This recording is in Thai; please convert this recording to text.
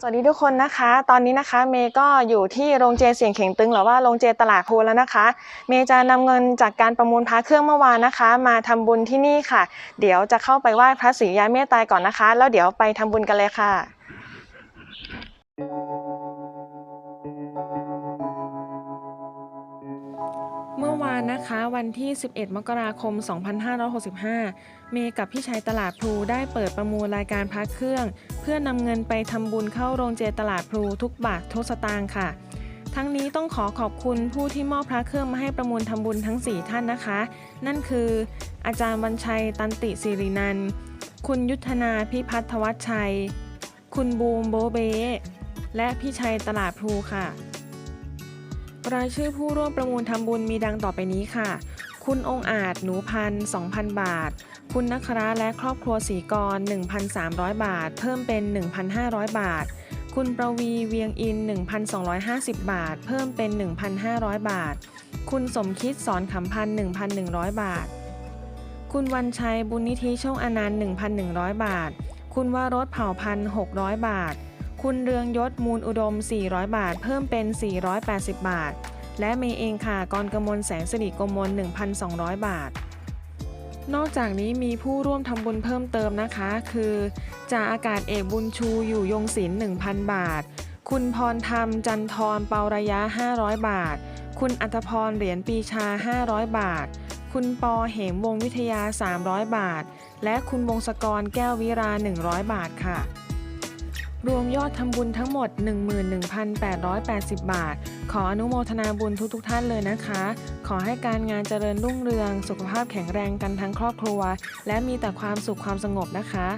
สวัสดีทุกคนนะคะ ตอนนี้นะคะเมย์ก็อยู่ที่โรงเจเสียงเข่งตึงหรือว่าโรงเจตลาดพลูแล้วนะคะ เมย์จะนำเงินจากการประมูลพระเครื่องเมื่อวานนะคะ มาทำบุญที่นี่ค่ะ เดี๋ยวจะเข้าไปไหว้พระศรียาเมตตายก่อนนะคะ แล้วเดี๋ยวไปทำบุญกันเลยค่ะ มื่อวานนะคะวันที่ 11 มกราคม 2565 เมกับพี่ชายตลาดพลูได้เปิดประมูลรายการพระเครื่อง เพื่อนำเงินไปทำบุญเข้าโรงเจตลาดพลูทุกบาททุกสตางค์ค่ะ ทั้งนี้ต้องขอขอบคุณผู้ที่มอบพระเครื่องมาให้ประมูลทำบุญทั้ง 4 ท่านนะคะ นั่นคือ อาจารย์วันชัยตันติสิรินันท์คุณยุทธนาพิพัฒวัชชัย คุณบูมโบเบและพี่ชัยตลาดพลูค่ะ รายชื่อผู้ร่วมประมูลทำบุญมีดังต่อไปนี้ค่ะ คุณองอาจหนูพัน2,000บาท คุณนัคราและครอบครัวศรีกร 1,300 บาท เพิ่มเป็น 1,500 บาท คุณประวีเวียงอิน 1,250 บาท เพิ่มเป็น 1,500 บาท คุณสมคิดสอนขำพัน 1,100 บาท คุณวันชัยบุญนิธิชคองอนันต์1,100 บาท คุณวารสเผ่าพัน 600 บาท คุณเรืองยศมูลอุดม 400 บาท เพิ่มเป็น 480 บาท และเมเองค่ะกรกมลแสงสิริกมล 1,200 บาท นอกจากนี้มีผู้ร่วมทำบุญเพิ่มเติมนะคะ คือจ่าอากาศเอกบุญชูอยู่ยงศิลป์1,000 บาท คุณพรธรรมจันทรเปาระยะ 500 บาท คุณอัธพรเหรียญปีชา 500 บาท คุณปอเหมวงวิทยา 300 บาท และคุณวงศกรแก้ววิรา 100 บาทค่ะ รวมยอดทำบุญทั้งหมด 11,880 บาท ขออนุโมทนาบุญทุกๆทท่านเลยนะคะ ขอให้การงานเจริญรุ่งเรือง สุขภาพแข็งแรงกันทั้งครอบครัว และมีแต่ความสุขความสงบนะคะ